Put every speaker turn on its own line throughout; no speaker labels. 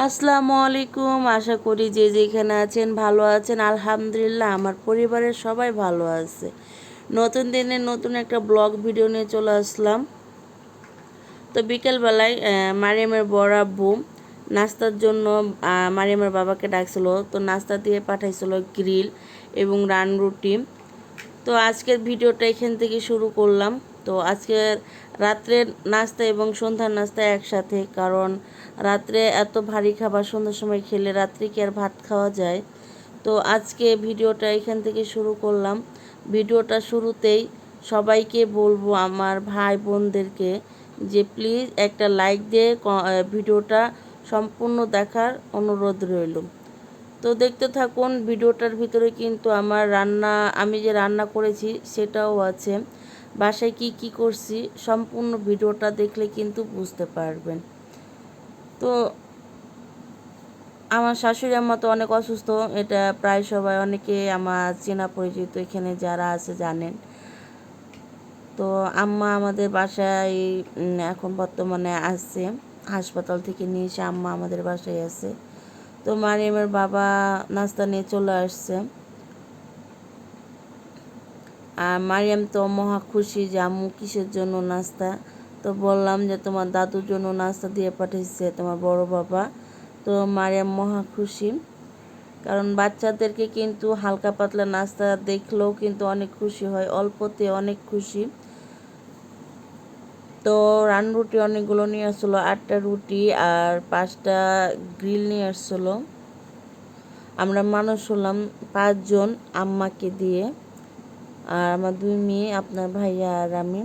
আসসালামু আলাইকুম। আশা করি যে যেখানে আছেন ভালো আছেন। আলহামদুলিল্লাহ আমার পরিবারের সবাই ভালো আছে। নতুন দিনে নতুন একটা ব্লগ ভিডিও নিয়ে চলে আসলাম। তো বিকেলবেলায় মারিয়ামের বড় আব্বু নাস্তার জন্য মারিয়ামের বাবাকে ডাকছিল। তো নাস্তা দিয়ে পাঠাইছিল গ্রিল এবং রান রুটি। তো আজকের ভিডিওটা এখান থেকে শুরু করলাম। তো আজকে রাত্রের নাস্তা এবং সন্ধ্যার নাস্তা একসাথে, কারণ রাত্রে এত ভারী খাবার সন্ধ্যার সময় খেলে রাত্রে কি আর ভাত খাওয়া যায়? তো আজকে ভিডিওটা এখান থেকে শুরু করলাম। ভিডিওটা শুরুতেই সবাইকে বলব, আমার ভাই বোনদেরকে, যে প্লিজ একটা লাইক দিয়ে ভিডিওটা সম্পূর্ণ দেখার অনুরোধ রইল। তো দেখতে থাকুন, ভিডিওটার ভিতরে কিন্তু আমার রান্না, আমি যে রান্না করেছি সেটাও আছে। বাসায় কি কি করছি, সম্পূর্ণ ভিডিওটা দেখলে কিন্তু বুঝতে পারবেন। তো আমার শাশুড়ি আম্মা তো অনেক অসুস্থ, এটা প্রায় সবাই, অনেকে আমার চেনা পরিচিত এখানে যারা আছে জানেন। তো আম্মা আমাদের বাসায় এখন বর্তমানে আছে, হাসপাতাল থেকে নিয়ে এসে আম্মা আমাদের বাসায় আছে। তো মারিয়ামের বাবা নাস্তা নিয়ে চলে আসছে। আর মারিয়াম তো মহা খুশি যে আম্মু কিসের জন্য নাস্তা? তো বললাম যে তোমার দাদুর জন্য নাস্তা দিয়ে পাঠিয়েছে তোমার বড় বাবা। তো মারিয়াম মহা খুশি। কারণ বাচ্চাদেরকে কিন্তু হালকা পাতলা নাস্তা দেখলেও কিন্তু অনেক খুশি হয়, অল্পতে অনেক খুশি। তো রান রুটি অনেকগুলো নিয়ে আসছিল আটটা রুটি আর পাঁচটা গ্রিল নিয়ে আসছিল আমরা মানুষ হলাম পাঁচজন আম্মাকে দিয়ে। আর আমার দুই মেয়ে, আপনার ভাইয়া আর আমি।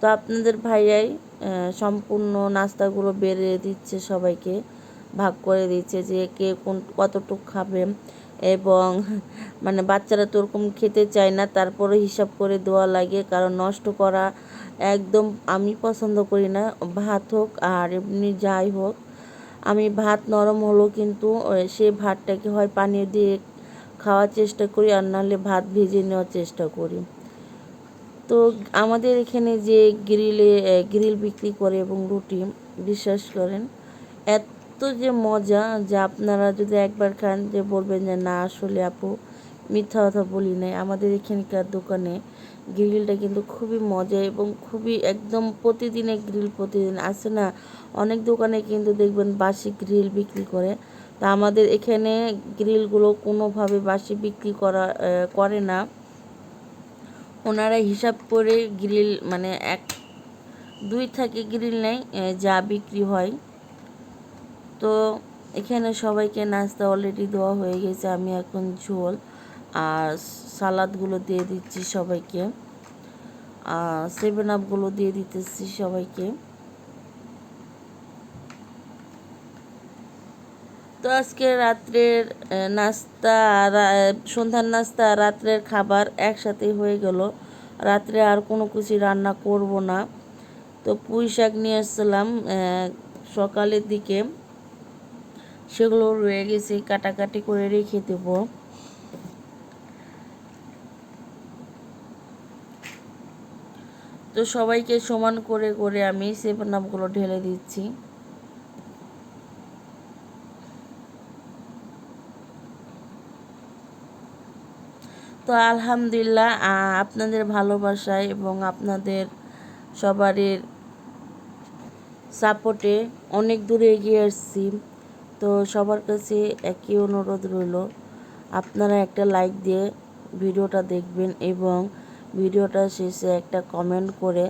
তো আপনাদের ভাইয়াই সম্পূর্ণ নাস্তাগুলো বেড়ে দিচ্ছে সবাইকে, ভাগ করে দিচ্ছে যে কে কোন, কতটুকু খাবে। এবং মানে বাচ্চারা তো ওরকম খেতে চায় না, তারপরে হিসাব করে দেওয়া লাগে, কারণ নষ্ট করা একদম আমি পছন্দ করি না। ভাত হোক আর এমনি যাই হোক, আমি ভাত নরম হলো কিন্তু সে ভাতটাকে হয় পানি দিয়ে খাওয়ার চেষ্টা করি আর নাহলে ভাত ভেজে নেওয়ার চেষ্টা করি। তো আমাদের এখানে যে গ্রিলে গ্রিল বিক্রি করে এবং রুটি, বিশ্বাস করেন, এত যে মজা যে আপনারা যদি একবার খান, যে বলবেন যে না, আসলে আপু, মিথ্যা কথা বলি নাই। আমাদের এখানকার দোকানে গ্রিলটা কিন্তু খুবই মজা এবং খুবই একদম প্রতিদিনে গ্রিল প্রতিদিন। আসে না? অনেক দোকানে কিন্তু দেখবেন বাসি গ্রিল বিক্রি করে। তা আমাদের এখানে গ্রিলগুলো কোনোভাবে বাসি বিক্রি করা করে না। ওনারা হিসাব করে গ্রিল মানে এক, দুই থাকে গ্রিল নেয় যা বিক্রি হয়। তো এখানে সবাইকে নাস্তা অলরেডি দেওয়া হয়ে গেছে, আমি এখন ঝোল আর সালাদগুলো দিয়ে দিচ্ছি সবাইকে। আর সেভেন আপগুলো দিয়ে দিতেছি সবাইকে। তো আজকে রাত্রের নাস্তা সন্ধ্যার নাস্তা রাত্রের খাবার একসাথে হয়ে গেল। রাত্রে আর কোনো কিছু রান্না করব না। তো পুঁই শাক নিয়ে আসছিলাম সকালের দিকে। সেগুলো রয়ে গেছে, কাটাকাটি করে রেখে দেব। তো সবাইকে সমান করে করে আমি সেভেন আপগুলো ঢেলে দিচ্ছি। তো আলহামদুলিল্লাহ আপনাদের ভালোবাসায় এবং আপনাদের সবারই সাপোর্টে অনেক দূরে এগিয়ে আসছি। তো সবার কাছে একই অনুরোধ রইল, আপনারা একটা লাইক দিয়ে ভিডিওটা দেখবেন এবং ভিডিওটা শেষে একটা কমেন্ট করে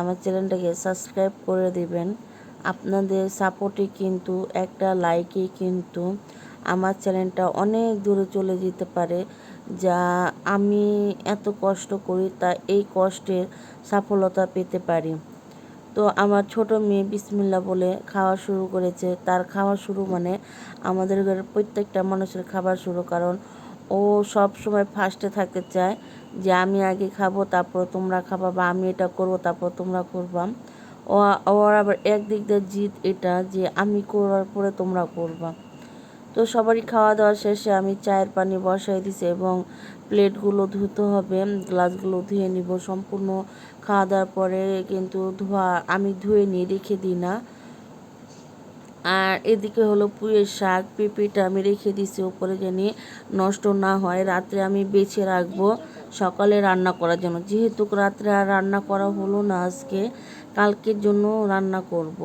আমার চ্যানেলটাকে সাবস্ক্রাইব করে দিবেন। আপনাদের সাপোর্টে কিন্তু, একটা লাইকে কিন্তু আমার চ্যানেলটা অনেক দূরে চলে যেতে পারে। যা আমি এত কষ্ট করি তা এই কষ্টের সফলতা পেতে পারি। তো আমার ছোট মেয়ে বিসমিল্লা বলে খাওয়া শুরু করেছে। তার খাওয়া শুরু মানে আমাদের ঘরের প্রত্যেকটা মানুষের খাবার শুরু। কারণ ও সব সময় ফার্স্টে থাকতে চায় যে, আমি আগে খাব, তারপর তোমরা খাবা বা আমি এটা করব, তারপর তোমরা করবা। ও, ওর আবার একদিক দিয়ে জিদ এটা যে, আমি করার পরে তোমরা করবা। তো সবারই খাওয়া দাওয়া শেষে আমি চায়ের পানি বসাই দিছি এবং প্লেটগুলো ধুতে হবে, গ্লাসগুলো ধুয়ে নিব। সম্পূর্ণ খাওয়া দাওয়ার পরে কিন্তু ধোয়া আমি ধুয়ে নিয়ে রেখে দিই না। আর এদিকে হলো পুঁয়ের শাক, পেঁপেটা আমি রেখে দিছি ওপরে জানি নষ্ট না হয়। রাত্রে আমি বেছে রাখব সকালে রান্না করার জন্য। যেহেতু রাত্রে আর রান্না করা হলো না আজকে, কালকের জন্য রান্না করব।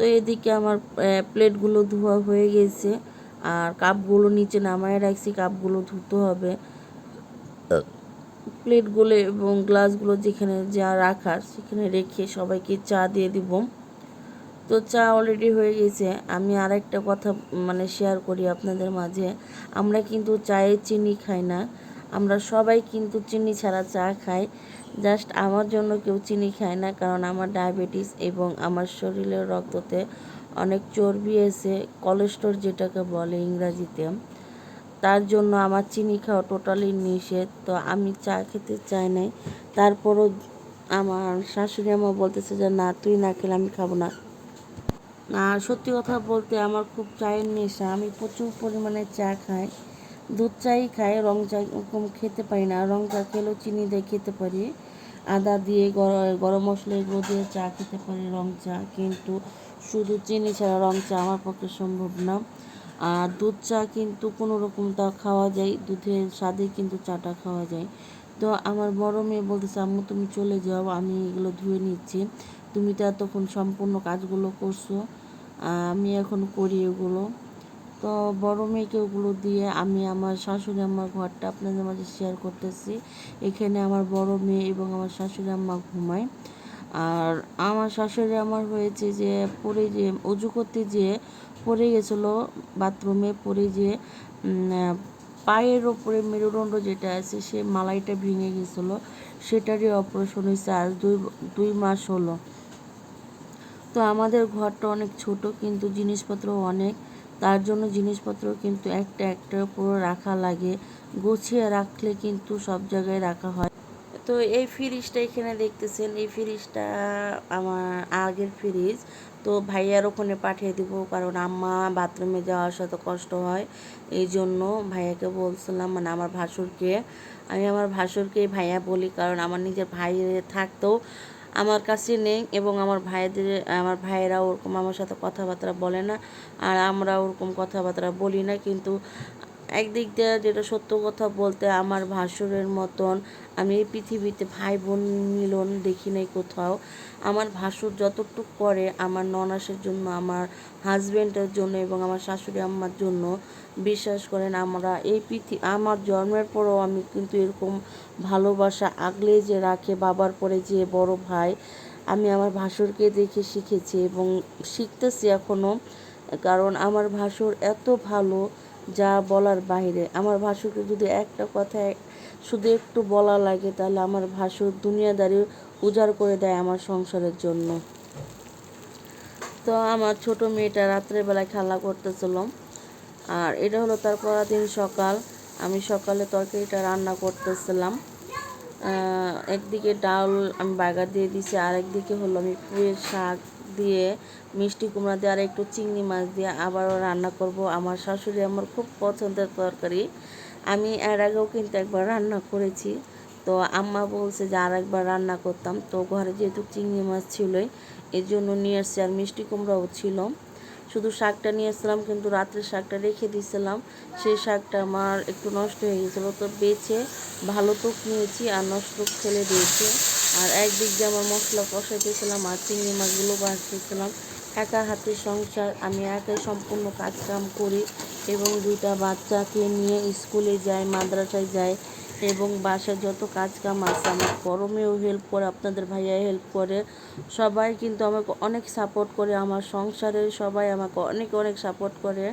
তো এদিকে আমার প্লেটগুলো ধোয়া হয়ে গেছে। আর কাপগুলো নিচে নামায় রাখছি, কাপগুলো ধুতে হবে। প্লেটগুলো এবং গ্লাসগুলো যেখানে যা রাখার সেখানে রেখে সবাইকে চা দিয়ে দিব। তো চা অলরেডি হয়ে গেছে। আমি আর একটা কথা মানে শেয়ার করি আপনাদের মাঝে। আমরা কিন্তু চায়ে চিনি খাই না। আমরা সবাই কিন্তু চিনি ছাড়া চা খাই। জাস্ট আমার জন্য কেউ চিনি খায় না, কারণ আমার ডায়াবেটিস এবং আমার শরীরের রক্ততে অনেক চর্বি এসে কোলেস্ট্রল যেটাকে বলে ইংরাজিতে। তার জন্য আমার চিনি খাওয়া টোটালি নিষেধ। তো আমি চা খেতে চাই নাই। তারপরও আমার শাশুড়ি আমা বলতেছে যে, না, তুই না খেলে আমি খাব না। আর সত্যি কথা বলতে আমার খুব চায়ের নেশা। আমি প্রচুর পরিমাণে চা খাই। দুধ চাই খাই, রং চা খেতে পারি না। রং চা খেলেও চিনি দিয়ে খেতে পারি। আদা দিয়ে গর- গরম মশলা এগুলো দিয়ে চা খেতে পারি রং চা, কিন্তু শুধু চিনি ছাড়া রং চা আমার পক্ষে সম্ভব না। আর দুধ চা কিন্তু কোনো রকম তা খাওয়া যায়, দুধের স্বাদে কিন্তু চাটা খাওয়া যায়। তো আমার বড় মেয়ে বলতেছে, আম্মু, তুমি চলে যাও, আমি এগুলো ধুয়ে নিচ্ছি। তুমি তো এতক্ষণ সম্পূর্ণ কাজগুলো করছ আমি এখন করি এগুলো। তো বড় মেয়েকে ওগুলো দিয়ে আমি আমার শাশুড়ি আমার ঘরটা আপনাদের মাঝে শেয়ার করতেছি। এখানে আমার বড় মেয়ে এবং আমার শাশুড়ি আম্মা ঘুমায়। আর আমার শাশুড়ি আমার হয়েছে যে, পড়ে যে, অজু করতে যেয়ে পড়ে গেছিল বাথরুমে পড়ে যে পায়ের ওপরে মেরুদণ্ড যেটা আছে, সে মালাইটা ভেঙে গেছিল। সেটারই অপারেশন হয়েছে আজ দুই দুই মাস হলো। তো আমাদের ঘরটা অনেক ছোট, কিন্তু জিনিসপত্র অনেক। তার জন্য জিনিসপত্র কিন্তু একটা একটার উপর রাখা লাগে। গুছিয়ে রাখলে কিন্তু সব জায়গায় রাখা হয়। তো এই ফ্রিজটা এখানে দেখতেছেন, এই ফ্রিজটা আমার আগের ফ্রিজ তো ভাইয়ার ওখানে পাঠিয়ে দিব, কারণ আম্মা বাথরুমে যাওয়া আসা তো কষ্ট হয়। এই জন্য ভাইয়াকে বলছিলাম মানে আমার ভাসুরকে। আমি আমার ভাসুরকে ভাইয়া বলি, কারণ আমার নিজের ভাই থাকতেও আমার কাছে নেই এবং আমার ভাইদের, আমার ভাইয়েরা ওরকম আমার সাথে কথাবার্তা বলে না, আর আমরা ওরকম কথাবার্তা বলি না, কিন্তু একদিক দিয়ে যেটা সত্য কথা বলতে আমার ভাসুরের মতন আমি এই পৃথিবীতে ভাই বোন মিলন দেখি নাই কোথাও। আমার ভাসুর যতটুক করে আমার ননাসের জন্য, আমার হাজব্যান্ডের জন্য এবং আমার শাশুড়ি আম্মার জন্য বিশ্বাস করেন আমরা এই পৃথিবী আমার জন্মের পরেও আমি কিন্তু এরকম ভালোবাসা আগলে যে রাখে বাবার পরে যে বড় ভাই, আমি আমার ভাসুরকে দেখে শিখেছি এবং শিখতেছি এখনও কারণ আমার ভাসুর এত ভালো যা বলার বাইরে আমার ভাসুরকে যদি একটা কথায় শুধু একটু বলা লাগে, তাহলে আমার ভাসুর দুনিয়াদারি উজাড় করে দেয় আমার সংসারের জন্য। তো আমার ছোট মেয়েটা রাত্রেবেলায় খেলা করতেছিল। আর এটা হলো তার পরের দিন সকাল। আমি সকালে তরকারিটা রান্না করতেছিলাম। একদিকে ডাল আমি বাগা দিয়ে দিছি আর একদিকে হলো আমি পুঁয়ের শাক দিয়ে মিষ্টি কুমড়া দিয়ে আর একটু চিংড়ি মাছ দিয়ে আবারও রান্না করব। আমার শাশুড়ি আমার খুব পছন্দের তরকারি। আমি এর আগেও কিন্তু একবার রান্না করেছি। তো আম্মা বলছে যে আর একবার রান্না করতাম। তো ঘরে যেহেতু চিংড়ি মাছ ছিলই এই জন্য নিয়ে এসছি আর মিষ্টি কুমড়াও ছিল। শুধু শাকটা নিয়ে এসেছিলাম কিন্তু রাত্রে শাকটা রেখে দিয়েছিলাম। সেই শাকটা আমার একটু নষ্ট হয়ে গেছিল। তো বেছে ভালো টুক নিয়েছি আর নষ্ট ফেলে দিয়েছি। আর একদিক দিয়ে আমার মশলা কষাইতেছিলাম আর চিংড়ি মাছগুলো বাছতেছিলাম একা হাতে সংসার, আমি একাই সম্পূর্ণ কাজ কাম করি এবং দুইটা বাচ্চাকে নিয়ে স্কুলে যাই, মাদ্রাসায় যাই এবং বাসায় যত কাজ কাম আছে আমার গরমেও হেল্প করে, আপনাদের ভাইয়া হেল্প করে। সবাই কিন্তু আমাকে অনেক সাপোর্ট করে, আমার সংসারে সবাই আমাকে অনেক অনেক সাপোর্ট করে।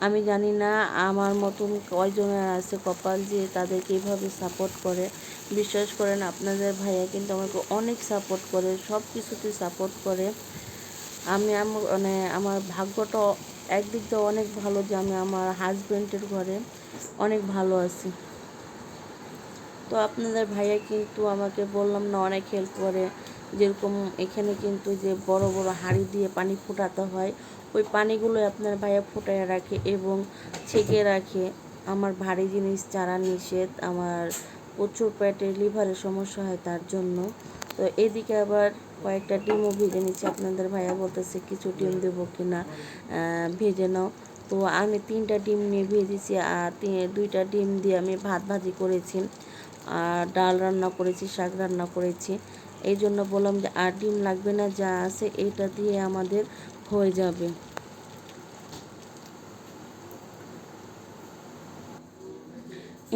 আমি জানি না আমার মতন কয়জনের আছে কপাল যে তাদেরকে এইভাবে সাপোর্ট করে। বিশ্বাস করেন, আপনাদের ভাইয়া কিন্তু আমাকে অনেক সাপোর্ট করে, সব কিছুতে সাপোর্ট করে। আমি মানে আমার ভাগ্যটা একদিক দিয়ে অনেক ভালো যে আমি আমার হাজব্যান্ডের ঘরে অনেক ভালো আছি। তো আপনাদের ভাইয়া কিন্তু আমাকে বললাম না, অনেক হেল্প করে। যেরকম এখানে কিন্তু যে বড় বড় হাঁড়ি দিয়ে পানি ফোটাতে হয়, ওই পানিগুলো আপনার ভাইয়া ফুটায় রাখে এবং ছেঁকে রাখে। আমার ভারী জিনিস চারা নিষেধ, আমার প্রচুর পেটে লিভারের সমস্যা হয় তার জন্য। তো এদিকে আবার কয়েকটা ডিমও ভেজে নিচ্ছি, আপনাদের ভাইয়া বলতেছে কিছু ডিম দেবো কি না ভেজে নাও। তো আমি তিনটা ডিম নিয়ে ভেজেছি, আর দুইটা ডিম দিয়ে আমি ভাত ভাজি করেছি। আর ডাল রান্না করেছি, শাক রান্না করেছি। এই জন্য বললাম যে আর ডিম লাগবে না, যা আছে এটা দিয়ে আমাদের হয়ে যাবে।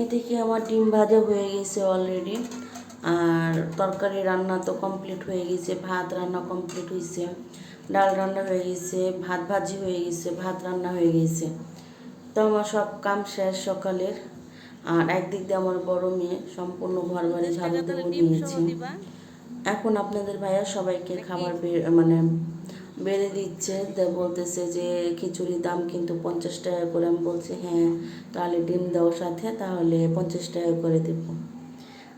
এদিকে আমার ডিম ভাজা হয়ে গেছে অলরেডি আর তরকারি রান্না তো কমপ্লিট হয়ে গেছে, ভাত রান্না কমপ্লিট হয়েছে। ডাল রান্না হয়ে গেছে, ভাত ভাজি হয়ে গেছে, ভাত রান্না হয়ে গেছে। তো আমার সব কাম শেষ সকালের। আর একদিক দিয়ে আমার বড় মেয়ে সম্পূর্ণ ঘর বাড়ি ঝাড়ু দেবো নিয়েছি। এখন আপনাদের ভাইয়া সবাইকে খাবার মানে বেড়ে দিচ্ছে। বলতেছে যে খিচুড়ির দাম কিন্তু পঞ্চাশ টাকা করে। আমি বলছি হ্যাঁ তাহলে ডিম দাও সাথে তাহলে পঞ্চাশ টাকা করে দেব।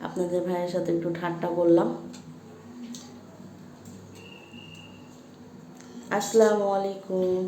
আপনাদের ভাইয়ের সাথে একটু ঠাট্টা করলাম আসসালামু আলাইকুম।